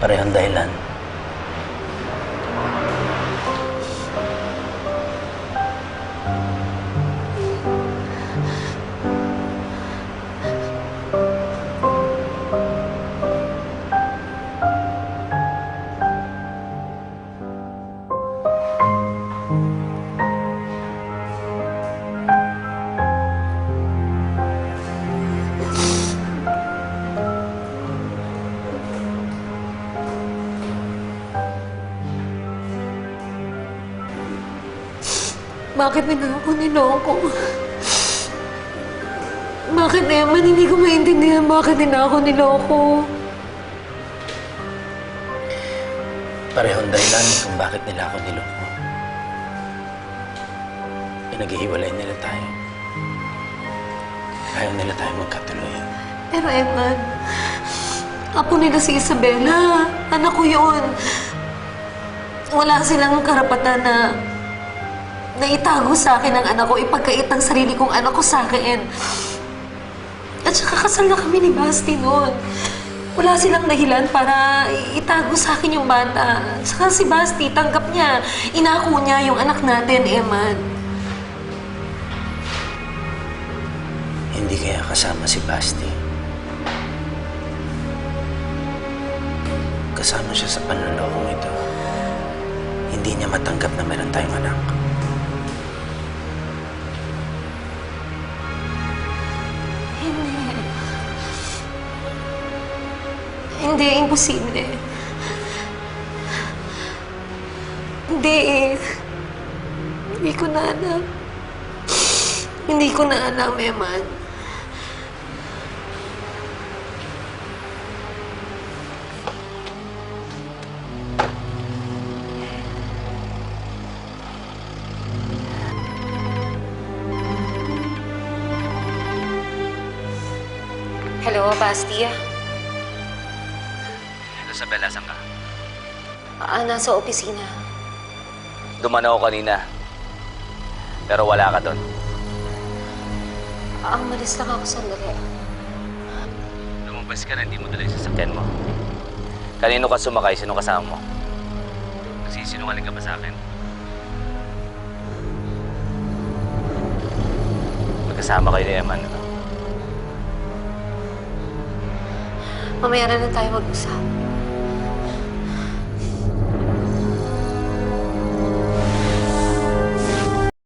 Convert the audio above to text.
Parehong dahilan. Bakit nila ako niloko? Bakit, Eman? Hindi ko maintindihan bakit nila ako niloko. Parehong dahilan kung bakit nila ako niloko. Pinaghihiwalay nila tayo. Ayaw nila tayo magkatuluyan. Pero, Eman, apo nila si Isabela. Anak ko yun. Wala silang karapatan na na itago sa akin ang anak ko, ipagkait ang sarili kong anak ko sa akin. At saka kasal na kami ni Basti noon. Wala silang dahilan para itago sa akin yung bata. At saka si Basti, tanggap niya. Inako niya yung anak natin, Eman. Hindi kaya kasama si Basti. Kasama siya sa panlolokong ito. Hindi niya matanggap na meron tayong anak. Hindi, imposible. Hindi eh. Hindi ko na alam. Hindi ko na alam, Eman. Hello, Basti. Isabella, saan ka? Ah, nasa opisina. Dumano ako kanina. Pero wala ka doon. Ang malis lang ako sandali. Lumabas ka na, hindi mo dala yung sasakyan mo. Kanino ka sumakay? Sino kasama mo? Nagsisinungaling ka ba sa akin? Magkasama kayo ni Eman. ano? Mamaya na lang tayo mag-usap.